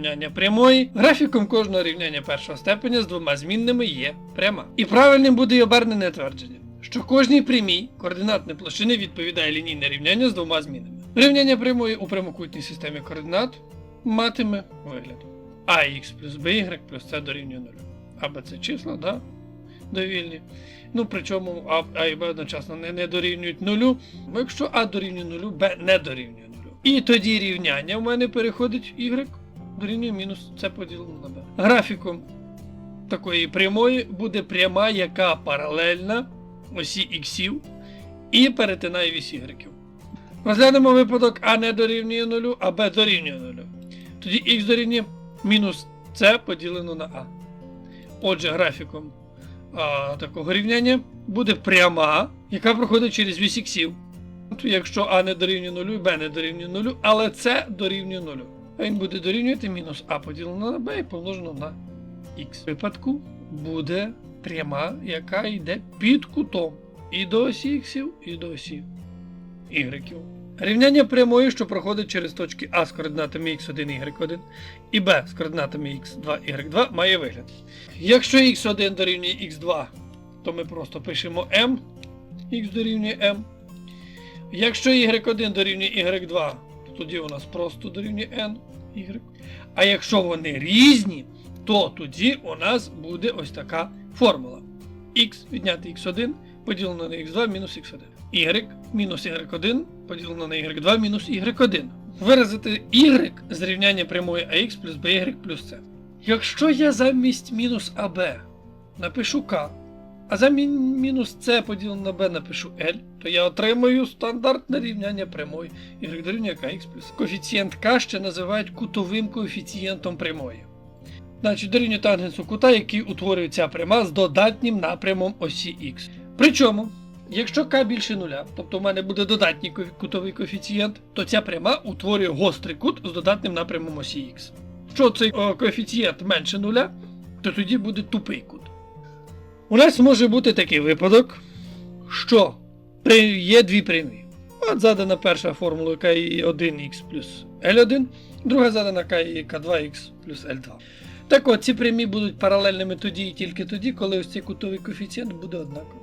рівняння прямої, графіком кожного рівняння першого степеня з двома змінними є пряма. І правильним буде й обернене твердження, що кожній прямій координатної площини відповідає лінійне рівняння з двома змінами. Рівняння прямої у прямокутній системі координат матиме вигляд ax плюс by плюс c дорівнює 0. Або це числа, да? довільні. Ну, причому А, а і Б одночасно не, не дорівнюють нулю. Бо якщо А дорівнює нулю, Б не дорівнює нулю. І тоді рівняння в мене переходить в Y дорівнює мінус С поділено на Б. Графіком такої прямої буде пряма, яка паралельна осі іксів і перетинає вісь ігреків. Розглянемо випадок А не дорівнює 0, а Б дорівнює 0. Тоді х дорівнює мінус С поділено на А. Отже, графіком а, такого рівняння буде пряма, яка проходить через вісь іксів. Якщо А не дорівнює 0 і Б не дорівнює 0, але С дорівнює 0 він буде дорівнювати мінус А поділено на Б і помножено на Х. В випадку буде пряма, яка йде під кутом і до осі іксів, і до осі Y. Рівняння прямої, що проходить через точки А з координатами x1 y1 і Б з координатами x2 y2 має вигляд. Якщо x1 дорівнює x2, то ми просто пишемо m, x дорівнює m. Якщо y1 дорівнює y2, то тоді у нас просто дорівнює n, y. А якщо вони різні, то тоді у нас буде ось така формула. x відняти x1 поділено на x2 мінус x1. y мінус y1 поділено на y2 мінус y1. Виразити y з рівняння прямої ax плюс by плюс c. Якщо я замість мінус ab напишу k, а замість мінус c поділено на b напишу l, то я отримаю стандартне рівняння прямої y дорівнює kx плюс. Коефіцієнт k ще називають кутовим коефіцієнтом прямої. Значить, дорівнює тангенсу кута, який утворює ця пряма з додатнім напрямом осі х. Причому, якщо k більше нуля, тобто в мене буде додатній кутовий коефіцієнт, то ця пряма утворює гострий кут з додатним напрямом осі х. Якщо цей о, коефіцієнт менше нуля, то тоді буде тупий кут. У нас може бути такий випадок, що є дві прямі. От задана перша формула К1х плюс L1, друга задана К2х плюс L2. Так от, ці прямі будуть паралельними тоді і тільки тоді, коли ось цей кутовий коефіцієнт буде однаковий.